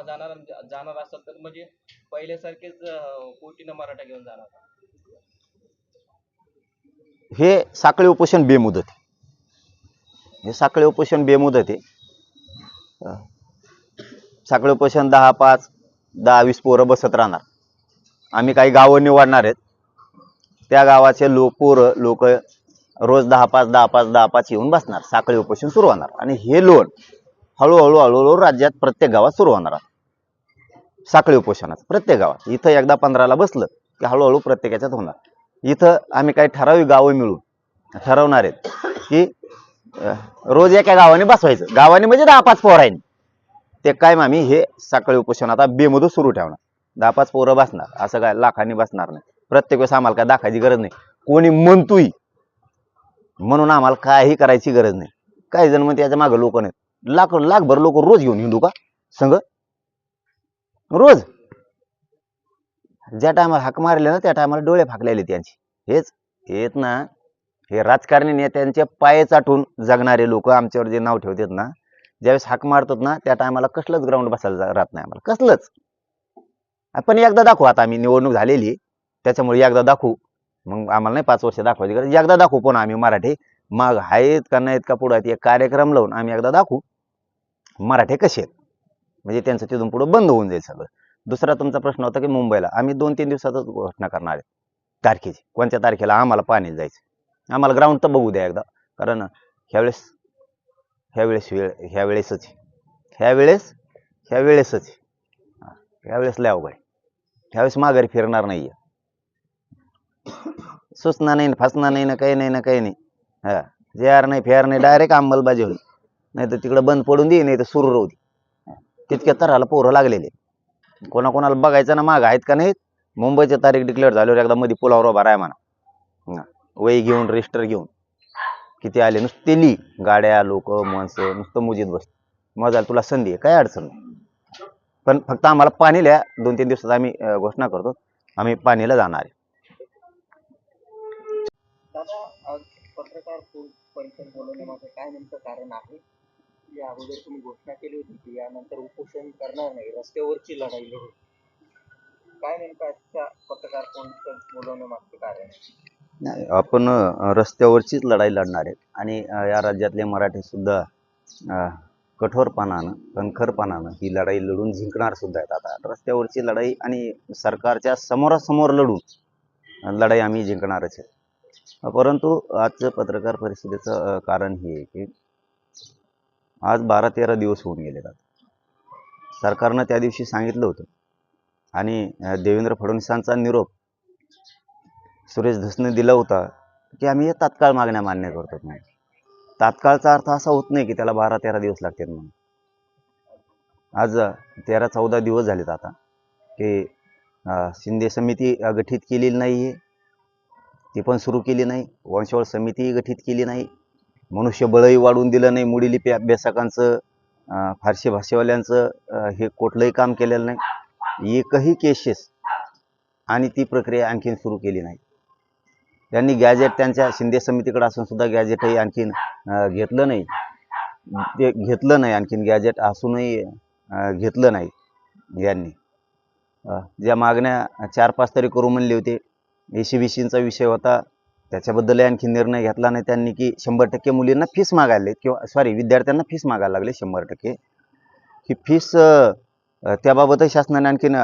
राजीनामा जाणार जाणार असाल तर म्हणजे पहिल्यासारखेच कोटीनं मराठा घेऊन जाणार. हे साखळी उपोषण बेमुदत हे साखळी उपोषण बेमुदत आहे. साखळी उपोषण दहा पाच दहा वीस पोरं बसत राहणार. आम्ही काही गावं निवडणार आहेत. त्या गावाचे लोक पोरं लोक रोज दहा पाच दहा पाच दहा पाच येऊन बसणार. साखळी उपोषण सुरू होणार. आणि हे लोन हळूहळू हळूहळू राज्यात प्रत्येक गावात सुरू होणार. आहे. साखळी उपोषणाचं. प्रत्येक गावात. इथं एकदा पंधराला बसलं की हळूहळू प्रत्येकाच्यात होणार. इथं आम्ही काही ठराविक गावं मिळून ठरवणार आहेत की रोज एका गावाने बसवायचं. गावाने म्हणजे दहा पाच पोरांनी ते काय आम्ही हे साखळी उपोषण आता बेमधून सुरू ठेवणार. दहा पाच पोरं बसणार. असं काय लाखांनी बसणार नाही. प्रत्येक वेळेस आम्हाला काय दाखायची गरज नाही. कोणी म्हणतोय म्हणून आम्हाला काही करायची गरज नाही. काही जण म्हणते याच्या मागे लोक नाहीत. लाख लाखभर लोक रोज घेऊन हिंदू का? संघ रोज. ज्या टायमाला हाक मारले ना त्या टायमाला डोळे फाकलेले त्यांचे. हेच हेच ना हे राजकारणी नेत्यांचे पाय चाटून जगणारे लोक आमच्यावर जे नाव ठेवतात ना ज्यावेळेस हाक मारतात ना त्या टायमाला कसलंच ग्राउंड बसायला राहत नाही आम्हाला. कसलंच. आपण एकदा दाखवू आता आम्ही निवडणूक झालेली आहे, त्याच्यामुळे एकदा दाखवू. मग आम्हाला नाही पाच वर्ष दाखवायची गरज. एकदा दाखवू पण आम्ही मराठी. मग आहेत का नाहीत का पुढे आहेत एक कार्यक्रम लावून आम्ही एकदा दाखवू. मराठे कसे आहेत? म्हणजे त्यांचं तिथून पुढं बंद होऊन जाईल सगळं. दुसरा तुमचा प्रश्न होता की मुंबईला. आम्ही दोन तीन दिवसातच घोषणा करणार आहे. तारखेची. कोणत्या तारखेला? आम्हाला पाणी जायचं. आम्हाला ग्राउंड तर बघू द्या एकदा. कारण ह्यावेळेस ह्यावेळेस वेळ ह्यावेळेसच. ह्यावेळेस ह्यावेळेसच. ह्यावेळेस लय अवघड ह्यावेळेस माघारी फिरणार नाहीये. सुचना नाही फसणार नाही ना काही नाही ना काही नाही. हा जे आर नाही फेर नाही डायरेक्ट अंमलबाजी होईल नाही तर तिकडं बंद पडून दे नाही तर सुरू राहू दे. तितक्या तराला पोरं लागलेले. कोणाकोणाला बघायचं ना माग आहेत का नाहीत? मुंबईची तारीख डिक्लेअर झाल्यावर एकदा मध्ये पुलावर उभा राहा म्हणा. वही घेऊन रजिस्टर घेऊन. किती आले? नुसते ली. गाड्या लोक माणसं नुसतं मुजीत बस मजा तुला संधी आहे? काय अडचण नाही. पण फक्त आम्हाला पाणी लिहा दोन तीन दिवसात आम्ही घोषणा करतो. आम्ही पाणीला जाणार आहे. पत्रकार परिषद बोलवण्यामागे काय नेमकं कारण आहे? या अगोदर तुम्ही घोषणा केली होती की यानंतर उपोषण करणार नाही रस्त्यावरची लढाई लढू. काय नेमकं आजच्या पत्रकार परिषद मागचं कारण नाही, आपण रस्त्यावरचीच लढाई लढणार आहे आणि या राज्यातले मराठी सुद्धा कठोरपणानं कणखरपणानं ही लढाई लढून जिंकणार सुद्धा आहेत. आता रस्त्यावरची लढाई आणि सरकारच्या समोरासमोर लढून लढाई आम्ही जिंकणारच आहे परंतु आजचं पत्रकार परिषदेचं कारण हे आहे की आज बारा तेरा दिवस होऊन गेले आता. सरकारनं त्या दिवशी सांगितलं होतं. आणि देवेंद्र फडणवीसांचा निरोप सुरेश धसने दिला होता की आम्ही हे तात्काळ मागण्या मान्य करतो नाही तात्काळचा अर्थ असा होत नाही की त्याला बारा तेरा दिवस लागतात म्हणून. आज तेरा चौदा दिवस झालेत आता की शिंदे समिती गठीत केलेली नाही आहे ती पण सुरू केली नाही. वंशवळ समितीही गठीत केली नाही. मनुष्यबळही वाढवून दिलं नाही मुडीलिपी अभ्यासकांचं फारशी भाषेवाल्यांचं हे कुठलंही काम केलेलं नाही. एकही केसेस आणि ती प्रक्रिया आणखीन सुरू केली नाही. त्यांनी गॅजेट त्यांच्या शिंदे समितीकडे असून सुद्धा गॅजेटही आणखीन घेतलं नाही. ते घेतलं नाही आणखीन गॅजेट असूनही घेतलं नाही यांनी. ज्या मागण्या चार पाच तरी करू म्हणले होते. ए सी बी सींचा विषय होता. त्याच्याबद्दलही आणखी निर्णय घेतला नाही. त्यांनी की शंभर टक्के मुलींना फीस मागायला किंवा सॉरी विद्यार्थ्यांना फीस मागायला लागले शंभर टक्के. ही फीस त्याबाबतही शासनाने आणखीन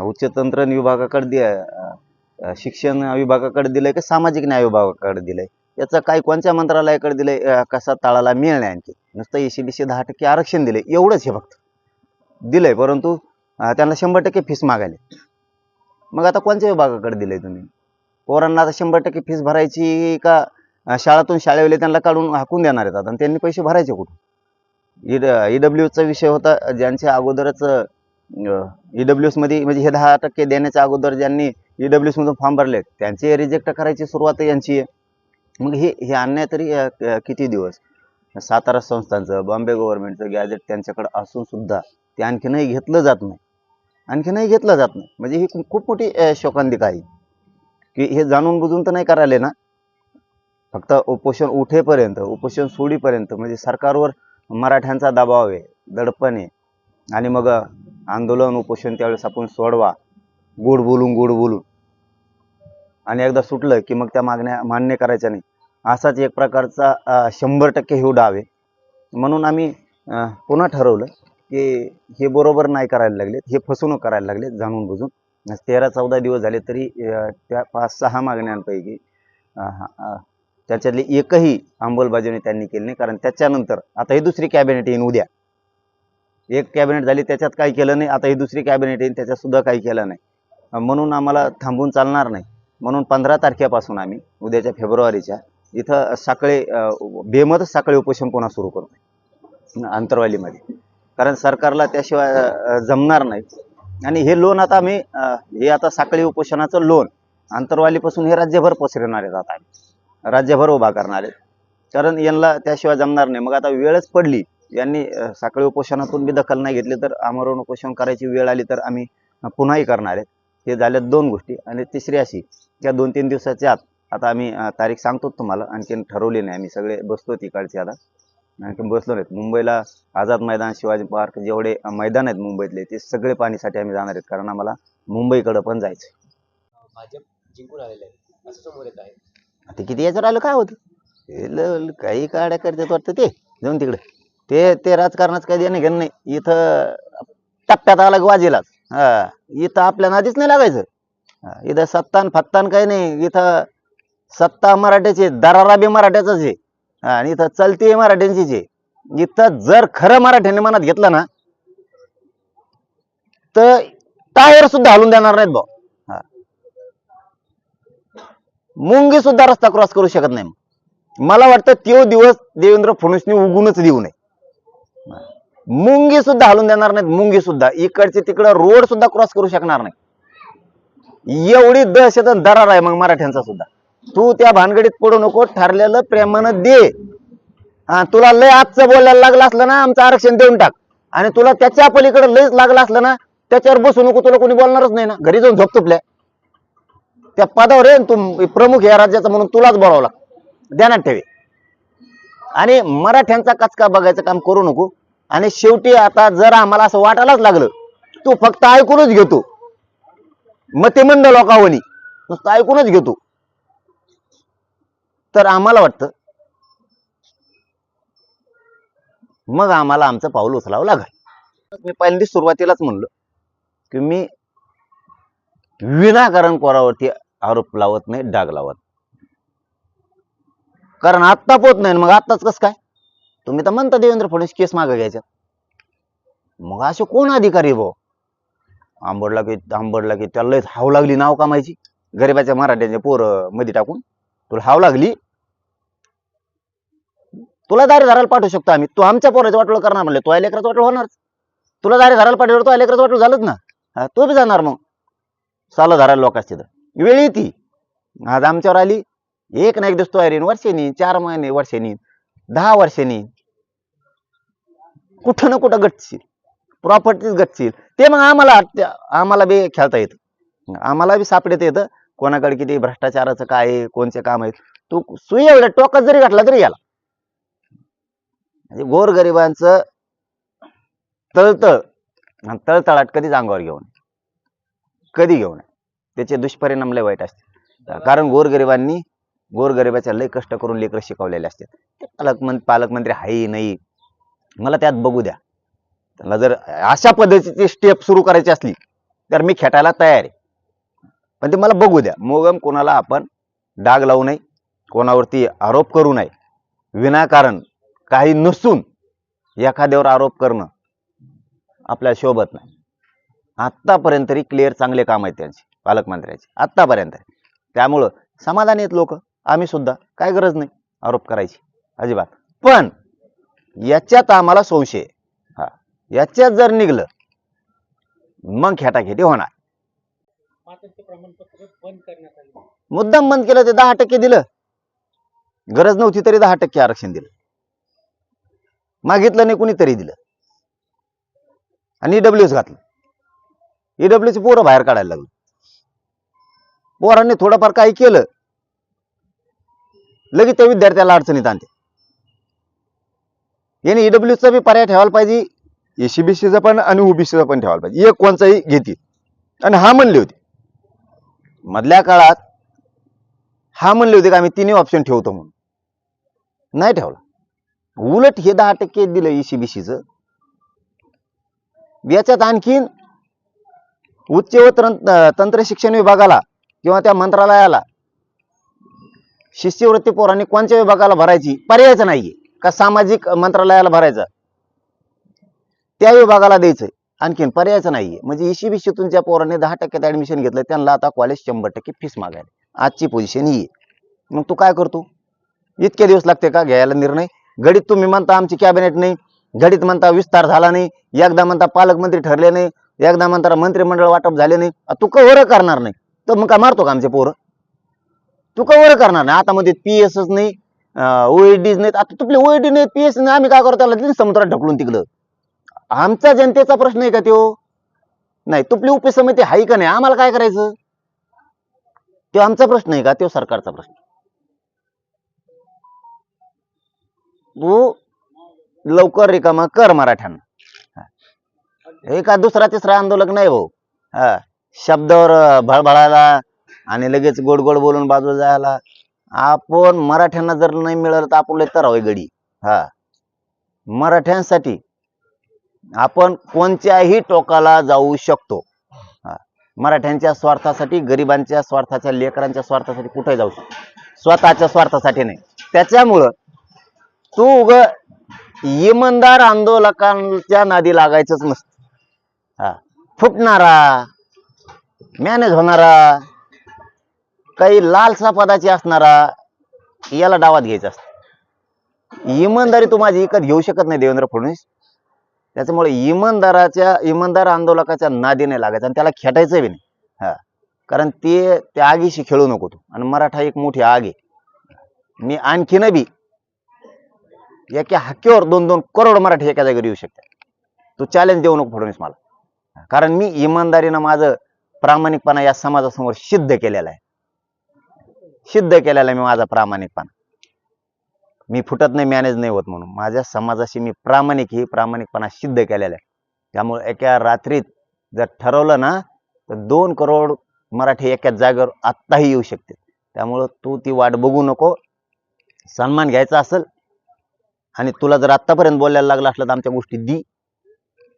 उच्च तंत्रज्ञ विभागाकडे दि शिक्षण विभागाकडे दिलंय का सामाजिक न्याय विभागाकडे दिलंय? याचा काय कोणत्या मंत्रालयाकडे दिलंय? अं, कसा ताळाला मिळणे आणखी? नुसतं एसी बीसी दहा टक्के आरक्षण दिले एवढंच हे फक्त. दिलंय परंतु त्यांना शंभर टक्के फीस मागायले. मग आता कोणत्या विभागाकडे दिलंय तुम्ही? पोरांना आता शंभर टक्के फीस भरायची का शाळातून शाळेवेले त्यांना काढून हाकून देणार आहेत आता. आणि त्यांनी पैसे भरायचे कुठून? ई डब्ल्यूचा विषय होता ज्यांच्या अगोदरच ई डब्ल्यूसमध्ये म्हणजे हे दहा टक्के देण्याच्या अगोदर ज्यांनी ई डब्ल्यूसमधून फॉर्म भरले त्यांचे रिजेक्ट करायची सुरुवात यांची. आहे मग हे हे आणण्या तरी क- किती दिवस? सातारा संस्थांचं बॉम्बे गव्हर्नमेंटचं गॅजेट त्यांच्याकडे असून सुद्धा ते आणखीनही घेतलं जात नाही. आणखीनही घेतलं जात नाही. म्हणजे ही खूप मोठी शोकांतिका आहे. की हे जाणून बुजून तर नाही करायले ना? फक्त उपोषण उठेपर्यंत उपोषण सोडीपर्यंत म्हणजे सरकारवर मराठ्यांचा दबाव आहे दडपण आहे. आणि मग आंदोलन उपोषण त्यावेळेस आपण सोडवा. गोड बोलून गोड बोलून. आणि एकदा सुटलं की मग त्या मागण्या मान्य करायच्या नाही. असाच एक प्रकारचा शंभर टक्के हे डाव आहे. म्हणून आम्ही पुन्हा ठरवलं की हे बरोबर नाही करायला लागलेत हे फसवणूक करायला लागलेत जाणून बुजून. तेरा चौदा दिवस झाले तरी त्या पाच सहा मागण्यांपैकी त्याच्यातली एकही अंमलबजावणी त्यांनी केली नाही. कारण त्याच्यानंतर आता ही दुसरी कॅबिनेट येईन उद्या. एक कॅबिनेट झाली त्याच्यात काही केलं नाही. आता ही दुसरी कॅबिनेट येईन त्याच्यात सुद्धा काही केलं नाही. म्हणून आम्हाला थांबून चालणार नाही. म्हणून पंधरा तारखेपासून आम्ही उद्याच्या फेब्रुवारीच्या इथं साखळे बेमत बेमतच साखळे उपोषण पुन्हा सुरू करतो अंतरवालीमध्ये. कारण सरकारला त्याशिवाय जमणार नाही. आणि हे लोन आता आम्ही हे आता साखळी उपोषणाचं लोन आंतरवालीपासून हे राज्यभर पसरवणार आहेत आता आम्ही. राज्यभर उभा करणार आहेत. कारण यांना त्याशिवाय जमणार नाही. मग आता वेळच पडली. यांनी साखळी उपोषणातून बी दखल नाही घेतली तर आमरण उपोषण करायची वेळ आली तर आम्ही पुन्हाही करणार आहेत. हे झाल्या दोन गोष्टी. आणि तिसरी अशी त्या दोन तीन दिवसाच्या आत आता आम्ही तारीख सांगतो तुम्हाला. आणखीन ठरवली नाही आम्ही. सगळे बसतो तिकडचे आता. बसलो नाहीत. मुंबईला आझाद मैदान शिवाजी पार्क जेवढे मैदान आहेत मुंबईतले ते सगळे पाणीसाठी आम्ही जाणार आहेत. कारण आम्हाला मुंबईकडं पण जायचं भाजप जिंकून आलेलं आहे. असं समोर येत आहे. आता किती याचं राहिलं काय होतं? हे ल- ल- काही काड्या करतात वाटतं ते. जाऊन तिकडे. ते ते राजकारणाचं काही देणं घेणं नाही. इथं टप्प्यात आला की वाजेलाच. हा. इथं आपल्या नादीच नाही लागायचं. हा, इथं सत्तान फत्तान काही नाही. इथं सत्ता मराठ्याची दरारा बी मराठ्याचाच आहे. आणि इथं चलती मराठ्यांची जे. इथं जर खरं मराठ्याने मनात घेतलं ना तर टायर सुद्धा हलून देणार नाहीत भाऊ. मुंगी सुद्धा रस्ता क्रॉस करू शकत नाही. मला वाटतं तो दिवस देवेंद्र फडणवीसने उगूनच देऊ नये. मुंगी सुद्धा हलून देणार नाहीत मुंगी सुद्धा. इकडचे तिकडं रोड सुद्धा क्रॉस करू शकणार नाही. एवढी दहशत दरार आहे मग मराठ्यांचा सुद्धा. तू त्या भानगडीत पडू नको ठरलेलं प्रेमानं दे. हा तुला लय आजचं बोलायला लागलं असलं ना आमचं आरक्षण देऊन टाक. आणि तुला त्याच्या पलीकडे लयच लागलं असलं ना त्याच्यावर बसू नको तुला कोणी बोलणारच नाही ना. घरी जाऊन झोप तुपल्या. त्या पदावर आहे तू प्रमुख या राज्याचा म्हणून तुलाच बोलावं लागतं. ध्यानात ठेवे. आणि मराठ्यांचा कचका बघायचं काम करू नको. आणि शेवटी आता जर आम्हाला असं वाटायलाच लागलं तू फक्त ऐकूनच घेतो. मते मंड लोकावणी. नुसतं ऐकूनच घेतो. तर आम्हाला वाटतं. मग आम्हाला आमचं पाऊल उचलावं लागेल. मी पहिल्यांदा सुरुवातीलाच म्हणलं की मी विनाकारण कोरावरती आरोप लावत नाही डाग लावत कारण आत्ता पोत नाही मग आत्ताच कसं काय? तुम्ही तर म्हणता देवेंद्र फडणवीस केस मागे घ्यायच्या मग असे कोण अधिकारी भाऊ? आंबडला की आंबडला की त्याला लयच हाव लागली नाव कामायची. गरिबाच्या मराठ्यांचे पोरमध्ये टाकून. तुला हाव लागली? तुला दारे धरायला पाठवू शकतो आम्ही. तू आमच्या पोराचं वाटोळ करणार म्हणले. तो लेकराचं वाटोळ होणार. तुला दारे धरायला पाठवलं तो लेकराचं वाटोळ झालंच ना. तो तू बी जाणार मग. चालू धरायला लोकांची तर. वेळ येते. आज आमच्यावर आली. एक ना एक दिवस तयारी वर्षांनी चार महिने वर्षांनी दहा वर्षांनी. कुठं ना कुठं गटशील प्रॉपर्टीच गटशील ते मग आम्हाला आम्हाला बी खेळता येतं. आम्हाला बी सापडता येतं. कोणाकडे किती भ्रष्टाचाराचं काय आहे कोणचे काम आहेत? तू सुई एवढ्या टोकात जरी घातला तरी याला. म्हणजे गोरगरिबांचं तळतळ आणि तळतळाट कधीच अंगावर नये. कधी घेऊ नये. त्याचे दुष्परिणाम लय वाईट असते कारण गोरगरिबांनी गोरगरिबाच्या लय कष्ट करून लेकरं शिकवलेले असतात. ते पालकमंत्री पालकमंत्री हाही नाही. मला त्यात बघू द्या. त्याला जर अशा पद्धतीची स्टेप सुरू करायची असली तर मी खेटायला तयार आहे. पण ते मला बघू द्या. मोगम कोणाला आपण डाग लावू नये कोणावरती आरोप करू नये. विनाकारण काही नसून एखाद्यावर आरोप करणं आपल्या शोभत नाही. आत्तापर्यंत तरी क्लिअर चांगले काम आहेत त्यांचे पालकमंत्र्याचे. आत्तापर्यंत. त्यामुळं समाधानी आहेत लोक. आम्ही सुद्धा. काय गरज नाही आरोप करायची. अजिबात. पण याच्यात आम्हाला संशय हा. याच्यात जर निघलं मग खेटाखेटी होणार. प्रमाणपत्र बंद करण्यात आले. मुद्दाम बंद केलं ते दहा टक्के दिलं. गरज नव्हती तरी दहा टक्के आरक्षण दिलं. मागितलं नाही कुणी तरी दिलं. आणि ईडब्ल्यूएस घातलं. ईडब्ल्यूच पोरं बाहेर काढायला लागलं. पोरांनी थोडंफार काही केलं. लगेच त्या विद्यार्थ्याला अडचणीत आणते याने ईडब्ल्यूचा बी पर्याय ठेवायला पाहिजे. एसीबीसीचा पण आणि ओबीसीचा पण ठेवायला पाहिजे. एक कोणचाही घेतील. आणि हा म्हणले होते. मधल्या काळात हा म्हणले होते की आम्ही तिन्ही ऑप्शन ठेवतो म्हणून. नाही ठेवला. उलट हे दहा टक्के दिलं ईसीबीसीचं याच्यात आणखीन उच्च व तंत्र शिक्षण विभागाला किंवा त्या मंत्रालयाला शिष्यवृत्ती पोरांनी कोणत्या विभागाला भरायची पर्यायच नाहीये. का सामाजिक मंत्रालयाला भरायचं? त्या विभागाला द्यायचंय. आणखीन पर्यायच नाहीये. म्हणजे इशी ईसीबीसी तुमच्या पोरांनी दहा टक्क्यात ऍडमिशन घेतलं त्यांना आता कॉलेज शंभर टक्के फीस मागायला आजची पोझिशन ही आहे. मग तू काय करतो? इतके दिवस लागते का घ्यायला निर्णय? घडीत तुम्ही म्हणता आमची कॅबिनेट नाही. घडीत म्हणता विस्तार झाला नाही. एकदा म्हणता पालकमंत्री ठरले नाही. एकदा म्हणता मंत्रिमंडळ वाटप झाले नाही. तू कवर करणार नाही? तर मग काय मारतो का आमचे पोरं? तू कवर करणार नाही? आता मध्ये पी एसच नाही ओएडीज नाहीत. आता तुपले ओएडी नाहीत पी एस नाही. आम्ही काय करतो त्याला समुद्रात ढकलून तिकडं. आमचा जनतेचा प्रश्न आहे का त्यो? नाही तुपली उपी समिती आहे का नाही? आम्हाला काय करायचं? तो आमचा प्रश्न आहे का? तो सरकारचा प्रश्न. तू लवकर रिकामा कर मराठ्यांना. हे. का दुसरा तिसरा आंदोलक नाही भाऊ. हा. शब्दावर भळभळायला आणि लगेच गोड गोड बोलून बाजूला जायला. आपण मराठ्यांना जर नाही मिळालं तर आपण लय तर गडी. हा. मराठ्यांसाठी आपण कोणत्याही टोकाला जाऊ शकतो. हा. मराठ्यांच्या स्वार्थासाठी गरिबांच्या स्वार्थाच्या लेकरांच्या स्वार्थासाठी कुठे जाऊ शकतो? स्वतःच्या स्वार्थासाठी नाही. त्याच्यामुळं तू उग इमानदार आंदोलकांच्या नादी लागायचंच नसतं. हा. फुटणारा मॅनेज होणारा काही लालसा पदाची असणारा याला डावात घ्यायचा असतो. इमानदारी तू माझी इकत घेऊ शकत नाही देवेंद्र फडणवीस. त्याच्यामुळे इमानदाराच्या इमानदार आंदोलकाच्या नादी नाही लागायचं आणि त्याला खेटायचं बी नाही. हा. कारण ते त्या आगीशी खेळू नको तू. आणि मराठा एक मोठी आग आहे. मी आणखीन बी एका हक्कीवर दोन दोन करोड मराठी एका जागेवर येऊ शकते तू चॅलेंज देऊ नको फडणवीस मला. कारण मी इमानदारीनं माझं प्रामाणिकपणा या समाजासमोर सिद्ध केलेला आहे. सिद्ध केलेला आहे मी माझा प्रामाणिकपणा. मी फुटत नाही मॅनेज नाही होत म्हणून. माझ्या समाजाशी मी प्रामाणिक ही प्रामाणिकपणा सिद्ध केलेला आहे. त्यामुळे एका रात्रीत जर ठरवलं ना तर दोन करोड मराठी एकाच जागेवर आत्ताही येऊ शकते. त्यामुळं तू ती वाट बघू नको. सन्मान घ्यायचा असेल आणि तुला जर आत्तापर्यंत बोलायला लागलं असलं तर आमच्या गोष्टी दी.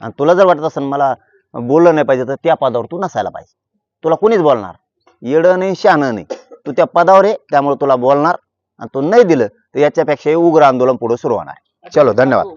आणि तुला जर वाटत असेल मला बोललं नाही पाहिजे तर त्या पदावर तू नसायला पाहिजे. तुला कोणीच बोलणार? येडं नाही शहाणं नाही. तू त्या पदावर आहे त्यामुळे तुला बोलणार. आणि तू नाही दिलं तर याच्यापेक्षा उग्र आंदोलन पुढे सुरू होणार. चलो धन्यवाद.